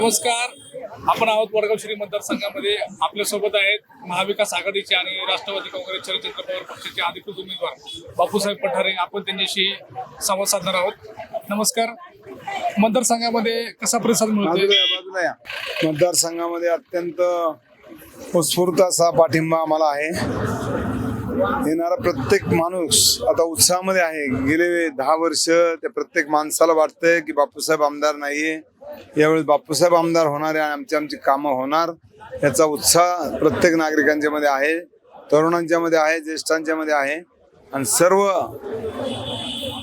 नमस्कार. आपण आहोत वडगाव श्री मतदारसंघामध्ये आपल्यासोबत आहेत महाविकास आघाडीचे आणि राष्ट्रवादी काँग्रेस शरदचंद्र पवार पक्षाचे अधिकृत उमेदवार बापूसाहेब पठारे. आपण त्यांच्याशी संवाद साधणार आहोत. नमस्कार. मतदारसंघामध्ये कसा प्रतिसाद मिळतो मतदारसंघामध्ये अत्यंत उत्स्फूर्त असा पाठिंबा आम्हाला आहे. येणारा प्रत्येक माणूस आता उत्साहामध्ये आहे. गेले दहा वर्ष त्या प्रत्येक माणसाला वाटतंय की बापूसाहेब आमदार नाहीये. यावेळेस बापूसाहेब आमदार होणार आहे आणि आमची आमची कामं होणार. याचा उत्साह प्रत्येक नागरिकांच्या मध्ये आहे. तरुणांच्या मध्ये आहे ज्येष्ठांच्या मध्ये आहे आणि सर्व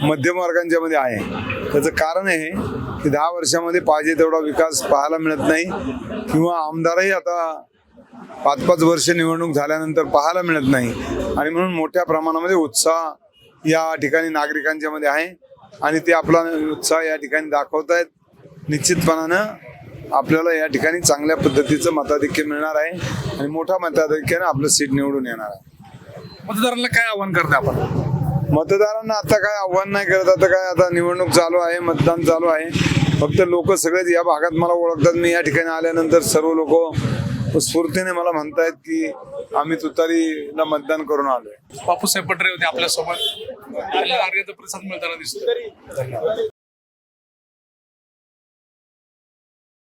मध्यमवर्गांच्या मध्ये आहे. त्याचं कारण आहे की दहा वर्षामध्ये पाहिजे तेवढा विकास पाहायला मिळत नाही किंवा आमदारही आता पाच पाच वर्ष निवडणूक झाल्यानंतर पाहायला मिळत नाही. आणि म्हणून मोठ्या प्रमाणामध्ये उत्साह या ठिकाणी नागरिकांच्या मध्ये आहे आणि ते आपला उत्साह या ठिकाणी दाखवत आहेत निश्चितपणानं आपल्याला या ठिकाणी चांगल्या पद्धतीचं मताधिक्य मिळणार आहे आणि मोठ्या मताधिक्याने आपलं सीट निवडून येणार आहे. मतदारांना काय आव्हान करता आपण? मतदारांना आता काय आव्हान नाही करत आता काय आता निवडणूक चालू आहे मतदान चालू आहे. फक्त लोक सगळेच या भागात मला ओळखतात. मी या ठिकाणी आल्यानंतर सर्व लोक स्फूर्तीने मला म्हणतायत की आम्ही तुतारीला मतदान करून आलोय. बापूसाहेब पठारे होते आपल्यासोबत नागरिकांचा प्रतिसाद मिळताना दिसतो